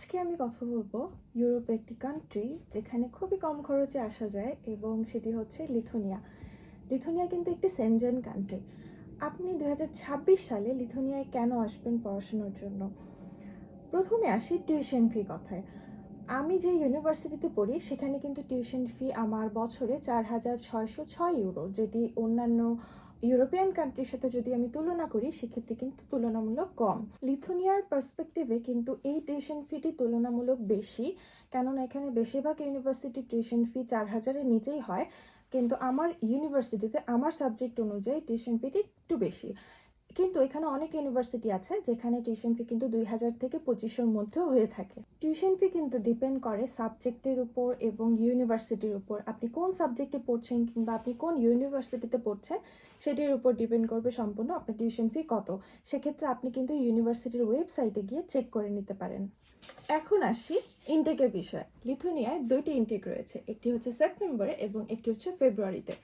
আজকে আমি কথা বলব ইউরোপের একটি কান্ট্রি যেখানে খুবই কম খরচে আসা যায় এবং সেটি হচ্ছে লিথুনিয়া। লিথুনিয়া কিন্তু একটি সেনজেন কান্ট্রি আপনি দু হাজার ছাব্বিশ সালে লিথুনিয়ায় কেন আসবেন পড়াশোনার জন্য? প্রথমে আসি টিউশন ফি কথায়। আমি যে ইউনিভার্সিটিতে পড়ি, সেখানে কিন্তু টিউশন ফি আমার বছরে চার হাজার ছয়শো ছয় ইউরো যেটি অন্যান্য ইউরোপিয়ান কান্ট্রির সাথে যদি আমি তুলনা করি, সেক্ষেত্রে কিন্তু তুলনামূলক কম। লিথুনিয়ার পার্সপেক্টিভে কিন্তু এই টিউশন ফিটি তুলনামূলক বেশি, কেননা এখানে বেশিরভাগ ইউনিভার্সিটি টিউশন ফি চার হাজারের নিচেই হয়। কিন্তু আমার ইউনিভার্সিটিতে আমার সাবজেক্ট অনুযায়ী টিউশন ফিটি একটু বেশি। কিন্তু এখানে অনেক ইউনিভার্সিটি আছে যেখানে টিউশন ফি কিন্তু দুই হাজার থেকে পঁচিশের মধ্যেও হয়ে থাকে। টিউশন ফি কিন্তু ডিপেন্ড করে সাবজেক্টের উপর এবং ইউনিভার্সিটির উপর। আপনি কোন সাবজেক্টে পড়ছেন কিংবা আপনি কোন ইউনিভার্সিটিতে পড়ছেন, সেটির উপর ডিপেন্ড করবে সম্পূর্ণ আপনার টিউশন ফি কত। সেক্ষেত্রে আপনি কিন্তু ইউনিভার্সিটির ওয়েবসাইটে গিয়ে চেক করে নিতে পারেন। এখন আসি ইনটেকের বিষয়ে। লিথুনিয়ায় দুইটি ইনটেক রয়েছে, একটি হচ্ছে সেপ্টেম্বরে এবং একটি হচ্ছে ফেব্রুয়ারিতে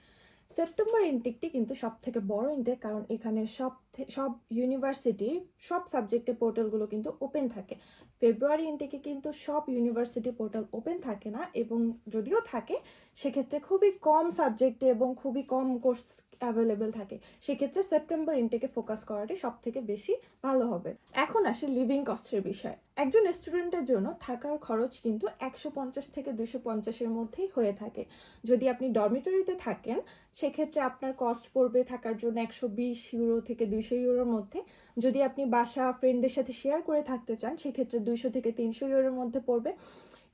সেপ্টেম্বর ইনটেকটি কিন্তু সব থেকে বড় ইনটেক কারণ এখানে সব সব ইউনিভার্সিটি সব সাবজেক্টের পোর্টালগুলো কিন্তু ওপেন থাকে। ফেব্রুয়ারি ইনটেকে কিন্তু সব ইউনিভার্সিটি পোর্টাল ওপেন থাকে না এবং যদিও থাকে সেক্ষেত্রে খুবই কম সাবজেক্টে এবং খুবই কম কোর্স অ্যাভেলেবেল থাকে। সেক্ষেত্রে সেপ্টেম্বর ইনটেকে ফোকাস করাটাই সব থেকে বেশি ভালো হবে। এখন আসে লিভিং কস্টের বিষয়। একজন স্টুডেন্টের জন্য থাকার খরচ কিন্তু একশো পঞ্চাশ থেকে দুশো পঞ্চাশের মধ্যেই হয়ে থাকে। যদি আপনি ডরমিটরিতে থাকেন, সেক্ষেত্রে আপনার কস্ট পড়বে থাকার জন্য একশো বিশ ইউরো থেকে দুইশো ইউরোর মধ্যে। যদি আপনি বাসা ফ্রেন্ডদের সাথে শেয়ার করে থাকতে চান, সেক্ষেত্রে দুইশো থেকে তিনশো ইউরোর মধ্যে পড়বে।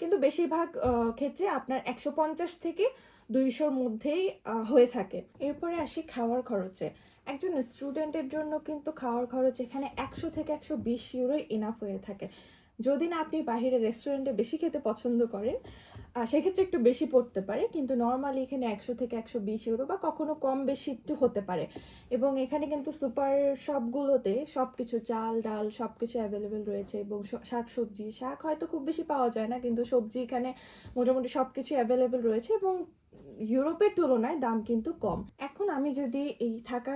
কিন্তু বেশিরভাগ ক্ষেত্রে আপনার একশো পঞ্চাশ থেকে দুইশোর মধ্যেই হয়ে থাকে। এরপরে আসি খাওয়ার খরচে। একজন স্টুডেন্টের জন্য কিন্তু খাওয়ার খরচ এখানে একশো থেকে একশো বিশ ইউরোই ইনাফ হয়ে থাকে। যদি না আপনি বাইরে রেস্টুরেন্টে বেশি খেতে পছন্দ করেন সেক্ষেত্রে একটু বেশি পড়তে পারে। কিন্তু নর্মালি এখানে একশো থেকে একশো বিশ ইউরো বা কখনো কম বেশি একটু হতে পারে। এবং এখানে কিন্তু সুপার শপগুলোতে সব কিছু চাল, ডাল সব কিছু অ্যাভেলেবেল রয়েছে এবং শাক সবজি। শাক হয়তো খুব বেশি পাওয়া যায় না, কিন্তু সবজি এখানে মোটামুটি সব কিছু অ্যাভেলেবেল রয়েছে এবং ইউরোপের তুলনায় দাম কিন্তু কম। এখন আমি যদি এই থাকা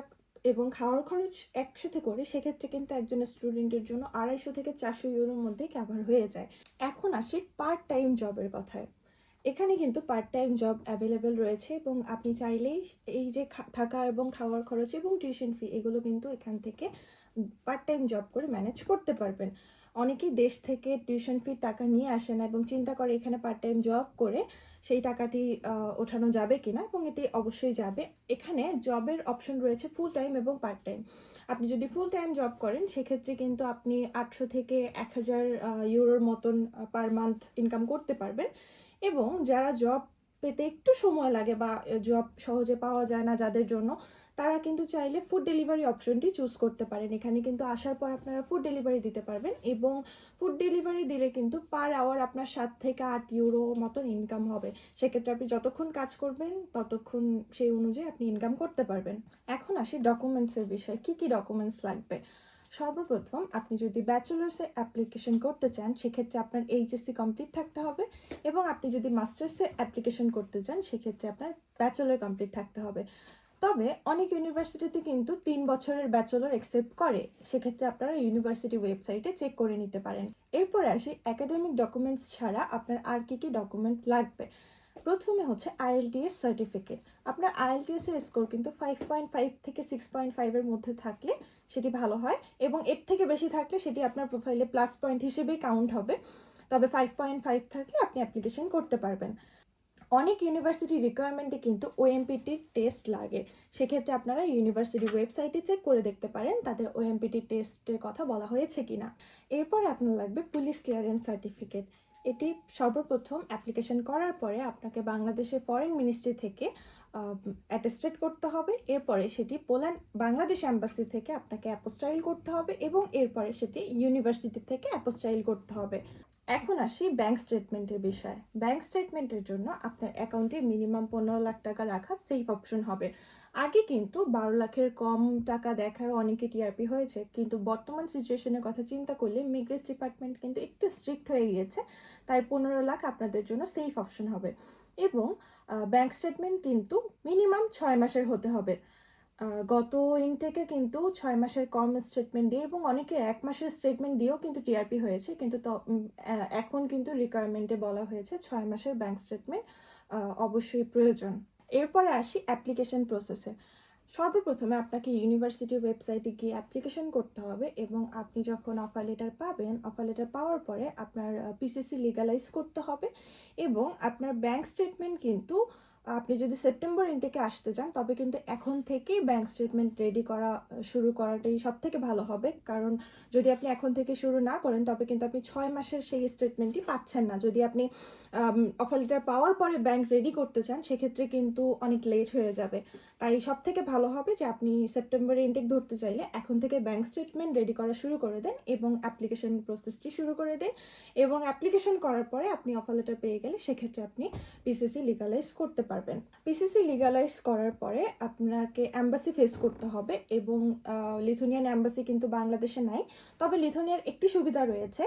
এবং খাওয়ার খরচ একসাথে করে সেক্ষেত্রে কিন্তু একজন স্টুডেন্টের জন্য আড়াইশো থেকে চারশো ইউরোর মধ্যে কভার হয়ে যায়। এখন আসি পার্ট টাইম জবের কথায়। এখানে কিন্তু পার্ট টাইম জব অ্যাভেলেবেল রয়েছে এবং আপনি চাইলেই এই যে থাকা এবং খাওয়ার খরচ এবং টিউশন ফি এগুলো কিন্তু এখান থেকে পার্ট টাইম জব করে ম্যানেজ করতে পারবেন। অনেকেই দেশ থেকে টিউশন ফির টাকা নিয়ে আসে না এবং চিন্তা করে এখানে পার্ট টাইম জব করে সেই টাকাটি ওঠানো যাবে কিনা এবং এটি অবশ্যই যাবে। এখানে জবের অপশন রয়েছে ফুল টাইম এবং পার্ট টাইম আপনি যদি ফুল টাইম জব করেন, সেক্ষেত্রে কিন্তু আপনি আটশো থেকে এক হাজার ইউরোর মতন পার মান্থ ইনকাম করতে পারবেন। এবং যারা জব পেতে একটু সময় লাগে বা জব সহজে পাওয়া যায় না যাদের জন্য, তারা কিন্তু চাইলে ফুড ডেলিভারি অপশনটি চুজ করতে পারেন। এখানে কিন্তু আসার পর আপনারা ফুড ডেলিভারি দিতে পারবেন এবং ফুড ডেলিভারি দিলে কিন্তু পার আওয়ার আপনার সাত থেকে আট ইউরো মতন ইনকাম হবে। সেক্ষেত্রে আপনি যতক্ষণ কাজ করবেন, ততক্ষণ সেই অনুযায়ী আপনি ইনকাম করতে পারবেন। এখন আসি ডকুমেন্টসের বিষয়ে। কি কি ডকুমেন্টস লাগবে? সর্বপ্রথম আপনি যদি ব্যাচেলার্সে অ্যাপ্লিকেশন করতে চান, সেক্ষেত্রে আপনার এইচএসসি কমপ্লিট থাকতে হবে এবং আপনি যদি মাস্টার্সে অ্যাপ্লিকেশন করতে চান, সেক্ষেত্রে আপনার ব্যাচেলার কমপ্লিট থাকতে হবে। তবে অনেক ইউনিভার্সিটিতে কিন্তু তিন বছরের ব্যাচেলর অ্যাকসেপ্ট করে, সেক্ষেত্রে আপনারা ইউনিভার্সিটি ওয়েবসাইটে চেক করে নিতে পারেন। এরপরে আসি একাডেমিক ডকুমেন্টস ছাড়া আপনার আর কি কি ডকুমেন্ট লাগবে? প্রথমে হচ্ছে আইএলটিএস সার্টিফিকেট আপনার আইএলটিএস এর স্কোর কিন্তু ফাইভ পয়েন্ট ফাইভ থেকে সিক্স পয়েন্ট ফাইভের মধ্যে থাকলে সেটি ভালো হয় এবং এর থেকে বেশি থাকলে সেটি আপনার প্রোফাইলে প্লাস পয়েন্ট হিসেবেই কাউন্ট হবে। তবে ফাইভ পয়েন্ট ফাইভ থাকলে আপনি অ্যাপ্লিকেশন করতে পারবেন। অনেক ইউনিভার্সিটি রিকোয়ারমেন্টে কিন্তু ওএমপিটির টেস্ট লাগে। সেক্ষেত্রে আপনারা ইউনিভার্সিটি ওয়েবসাইটে চেক করে দেখতে পারেন তাদের ওএমপিটি টেস্টের কথা বলা হয়েছে কিনা। এরপর আপনার লাগবে পুলিশ ক্লিয়ারেন্স সার্টিফিকেট এটি সর্বপ্রথম অ্যাপ্লিকেশন করার পরে আপনাকে বাংলাদেশের ফরেন মিনিস্ট্রি থেকে অ্যাটেস্টেড করতে হবে। এরপরে সেটি পোল্যান্ড, বাংলাদেশ অ্যাম্বাসি থেকে আপনাকে অ্যাপোস্টাইল করতে হবে এবং এরপরে সেটি ইউনিভার্সিটি থেকে অ্যাপোস্টাইল করতে হবে। এখন আসি ব্যাংক স্টেটমেন্টের বিষয়ে। ব্যাংক স্টেটমেন্টের জন্য আপনার অ্যাকাউন্টে মিনিমাম পনেরো লাখ টাকা রাখা সেফ অপশন হবে। আগে কিন্তু বারো লাখের কম টাকা দেখায়, অনেকে টিআরপি হয়েছে, কিন্তু বর্তমান সিচুয়েশনের কথা চিন্তা করলে মিগ্রেস ডিপার্টমেন্ট কিন্তু একটু স্ট্রিক্ট হয়ে গিয়েছে, তাই পনেরো লাখ আপনাদের জন্য সেফ অপশন হবে। এবং ব্যাংক স্টেটমেন্ট কিন্তু মিনিমাম ছয় মাসের হতে হবে। গত ইন থেকে কিন্তু ছয় মাসের কম স্টেটমেন্ট দিয়ে এবং অনেকের এক মাসের স্টেটমেন্ট দিয়েও কিন্তু টিআরপি হয়েছে। কিন্তু এখন কিন্তু রিকোয়ারমেন্টে বলা হয়েছে ছয় মাসের ব্যাংক স্টেটমেন্ট অবশ্যই প্রয়োজন। এরপরে আসি অ্যাপ্লিকেশন প্রসেসে সর্বপ্রথমে আপনাকে ইউনিভার্সিটির ওয়েবসাইটে গিয়ে অ্যাপ্লিকেশন করতে হবে এবং আপনি যখন অফার লেটার পাবেন অফার লেটার পাওয়ার পরে আপনার পিসিসি লিগালাইজ করতে হবে এবং আপনার ব্যাংক স্টেটমেন্ট কিন্তু আপনি যদি সেপ্টেম্বর ইনটেকে আসতে চান, তবে কিন্তু এখন থেকেই ব্যাংক স্টেটমেন্ট রেডি করা শুরু করাটাই সব থেকে ভালো হবে। কারণ যদি আপনি এখন থেকে শুরু না করেন, তবে কিন্তু আপনি ছয় মাসের সেই স্টেটমেন্টটি পাচ্ছেন না। যদি আপনি অফার লেটার পাওয়ার পরে ব্যাংক রেডি করতে চান, সেক্ষেত্রে কিন্তু অনেক লেট হয়ে যাবে। তাই সব থেকে ভালো হবে যে আপনি সেপ্টেম্বরে ইনটেক ধরতে চাইলে এখন থেকে ব্যাংক স্টেটমেন্ট রেডি করা শুরু করে দেন এবং অ্যাপ্লিকেশন প্রসেসটি শুরু করে দেন এবং অ্যাপ্লিকেশন করার পরে আপনি অফার লেটার পেয়ে গেলে সেক্ষেত্রে আপনি পিসিসি লিগালাইজ করতে পারবেন। পিসিসি লিগালাইজ করার পরে আপনাকে অ্যাম্বাসি ফেস করতে হবে এবং লিথুনিয়ান অ্যাম্বাসি কিন্তু বাংলাদেশে নাই। তবে লিথুনিয়ার একটি সুবিধা রয়েছে,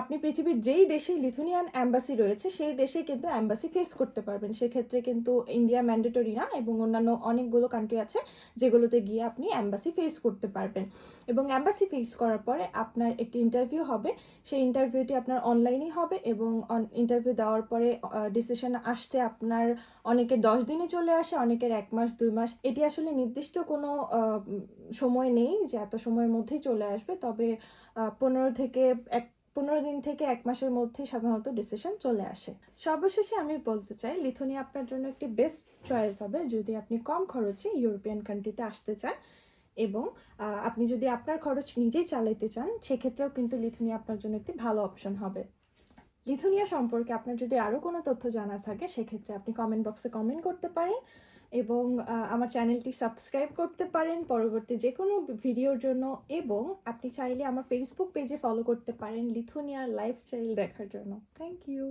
আপনি পৃথিবীর যেই দেশে লিথুনিয়ান অ্যাম্বাসি রয়েছে, সেই দেশে কিন্তু অ্যাম্বাসি ফেস করতে পারবেন। সেক্ষেত্রে কিন্তু ইন্ডিয়া ম্যান্ডেটরি না এবং অন্যান্য অনেকগুলো কান্ট্রি আছে যেগুলোতে গিয়ে আপনি অ্যাম্বাসি ফেস করতে পারবেন। এবং অ্যাম্বাসি ফেস করার পরে আপনার একটি ইন্টারভিউ হবে। সেই ইন্টারভিউটি আপনার অনলাইনেই হবে এবং ইন্টারভিউ দেওয়ার পরে ডিসিশন আসতে আপনার অনেকের দশ দিনে চলে আসে, অনেকের এক মাস, দুই মাস। এটি আসলে নির্দিষ্ট কোনো সময় নেই যে এত সময়ের মধ্যেই চলে আসবে। তবে পনেরো থেকে এক, পনেরো দিন থেকে এক মাসের মধ্যেই সাধারণত ডিসিশন চলে আসে। সর্বশেষে আমি বলতে চাই লিথুনি আপনার জন্য একটি বেস্ট চয়েস হবে যদি আপনি কম খরচে ইউরোপিয়ান কান্ট্রিতে আসতে চান এবং আপনি যদি আপনার খরচ নিজেই চালাইতে চান, সেক্ষেত্রেও কিন্তু লিথুনি আপনার জন্য একটি ভালো অপশন হবে। লিথুনিয়া সম্পর্কে আপনার যদি আরও কোনো তথ্য জানার থাকে, সেক্ষেত্রে আপনি কমেন্ট বক্সে কমেন্ট করতে পারেন এবং আমার চ্যানেলটি সাবস্ক্রাইব করতে পারেন পরবর্তী যে কোনো ভিডিওর জন্য এবং আপনি চাইলে আমার ফেসবুক পেজে ফলো করতে পারেন লিথুনিয়ার লাইফস্টাইল দেখার জন্য। Thank you